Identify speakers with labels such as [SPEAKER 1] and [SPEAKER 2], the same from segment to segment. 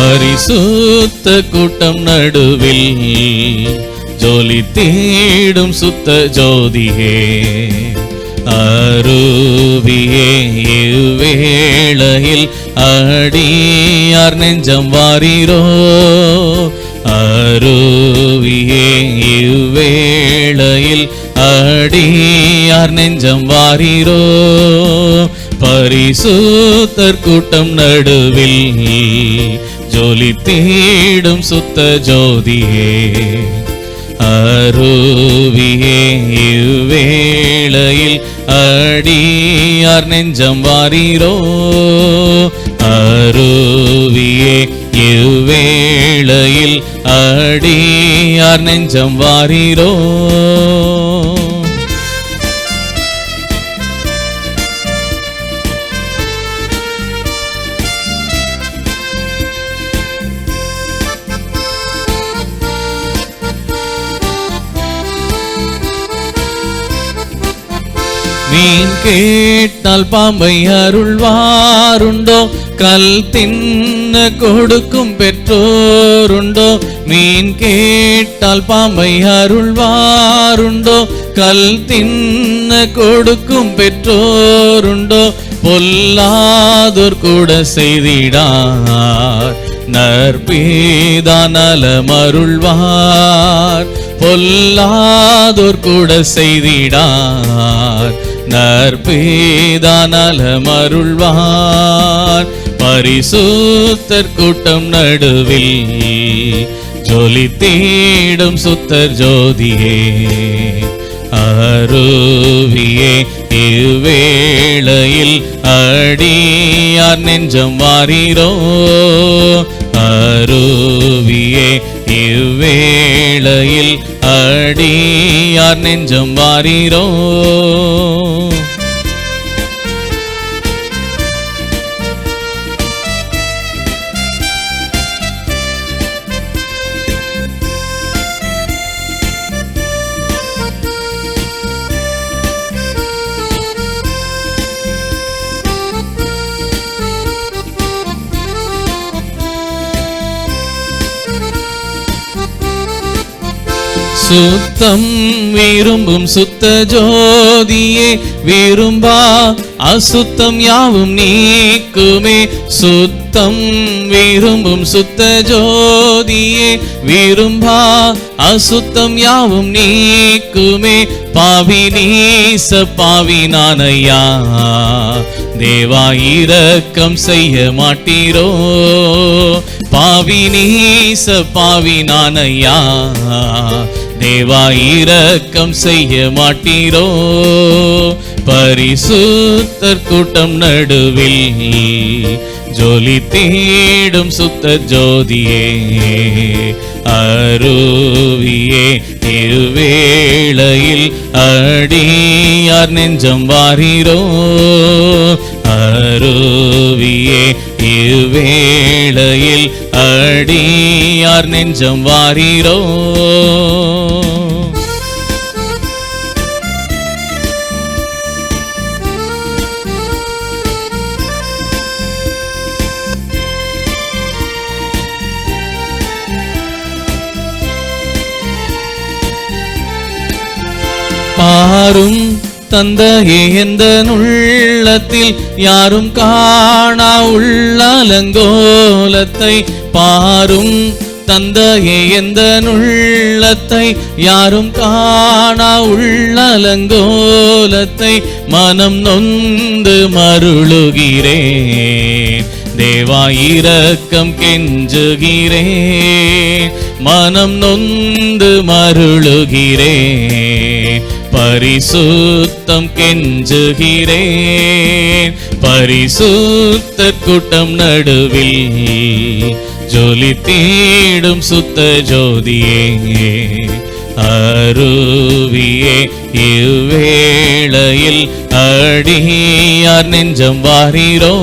[SPEAKER 1] பரிசுத்த கூட்டம் நடுவில் ஜோலி தேடும் சுத்த ஜோதியே. அருவியே இவ்வேளையில் அடியார் நெஞ்சம் வாரீரோ. அருவியே இவ்வேளையில் அடியார் நெஞ்சம் வாரீரோ. பரிசுத்தர் கூட்டம் நடுவில் ஜோலி தேடும் சுத்த ஜோதியே அருவியே இவ்வேளையில் அடியார் நெஞ்சம் வாரீரோ அருவியே இவ்வேளையில் அடியார் நெஞ்சம் வாரீரோ. மீன் கேட்டால் பாம்பை அருள்வாருண்டோ கல் தின்ன கொடுக்கும் பெற்றோருண்டோ மீன் கேட்டால் பாம்பை அருள்வாருண்டோ கல் தின்ன கொடுக்கும் பெற்றோருண்டோ பொல்லாதோர் கூட செய்திடார். நற்பீதானல மருள்வார் பொல்லாதோர் கூட செய்திடார். நற்பீதானல மருள்வார் பரிசுத்தர் கூட்டம் நடுவில் ஜொலி தேடும் சுத்தர் ஜோதியே. அருவியே இவ்வேளையில் அடியார் நெஞ்சம் வாரீரோ. அருவியே இவ்வேளையில் அடியார் நெஞ்சம் வாரீரோ. சுத்தம் விரும்பும் சுத்த ஜோதியே விரும்பா அசுத்தம் யாவும் நீக்குமே. சுத்தம் விரும்பும் சுத்த ஜோதியே விரும்பா அசுத்தம் யாவும் நீக்குமே. பாவி நீச பாவி நானையா தேவா இரக்கம் செய்ய மாட்டீரோ. பாவி நீச பாவி நானையா தேவா இரக்கம் செய்ய மாட்டீரோ? பரிசுத்தர் கூட்டம் நடுவில் ஜோலி தேடும் சுத்த ஜோதியே அருவியே திருவேளையில் அடியார் நெஞ்சம் வாரீரோ? அருவியே இவ்வேளையில் அடியார் நெஞ்சம் வாரீரோ? பாரும் தந்தையே எந்த உள்ளத்தில் யாரும் காணா உள்ளலங்கோலத்தை பாரும். தந்தையே எந்த உள்ளத்தை யாரும் காணா உள்ளலங்கோலத்தை மனம் நொந்து மருளுகிறேன். தேவா இரக்கம் கெஞ்சுகிறேன். மனம் நொந்து மருளுகிறேன். பரிசுத்தம் கெஞ்சுகிறேன். பரிசுத்த கூட்டம் நடுவில் ஜொலி தேடும் சுத்த ஜோதியே. அருவியே இவ்வேளையில் அடியார் நெஞ்சம் வாரிரோ.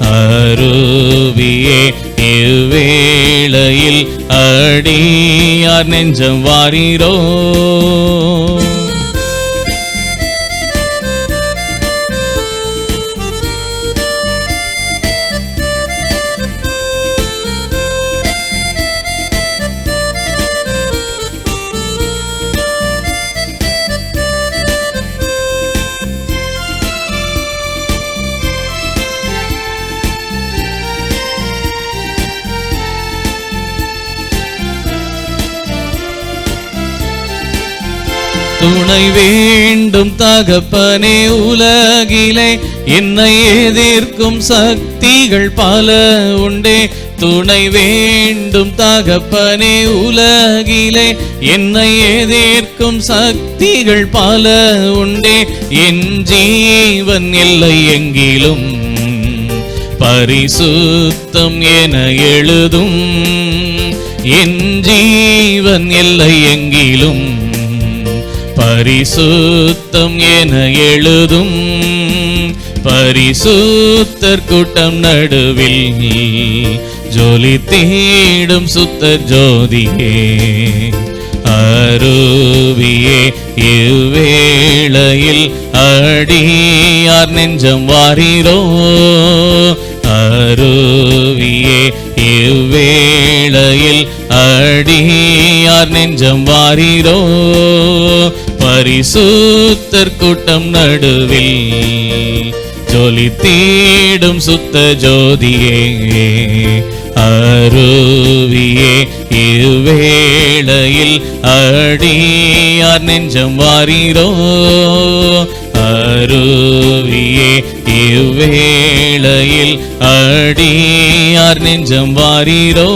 [SPEAKER 1] அருவியே இவ்வேளையில் அடியார் நெஞ்சம் வாரிரோ. துணை வேண்டும் தகப்பனே உலகிலே. என்னை எதிர்க்கும் சக்திகள் பல உண்டே. துணை வேண்டும் தகப்பனே உலகிலே. என்னை எதிர்க்கும் சக்திகள் பல உண்டே. என் ஜீவன் இல்லை எங்கிலும். பரிசுத்தம் என எழுதும். என் ஜீவன் இல்லை எங்கிலும். பரிசுத்தம் என எழுதும் பரிசுத்தர் கூட்டம் நடுவில் ஜோலி தேடும் சுத்தர் ஜோதியே. அருவியே இவ்வேளையில் அடியார் நெஞ்சம் வாரிரோ. அருவியே இவ்வேளையில் அடியார் நெஞ்சம் வாரிரோ. பரிசுத்தர் கூட்டம் நடுவில் ஜொலி தேடும் சுத்த ஜோதியே அருவியே இவ்வேளையில் அடியார் நெஞ்சம் வாரீரோ அருவியே இவ்வேளையில் அடியார் நெஞ்சம் வாரீரோ.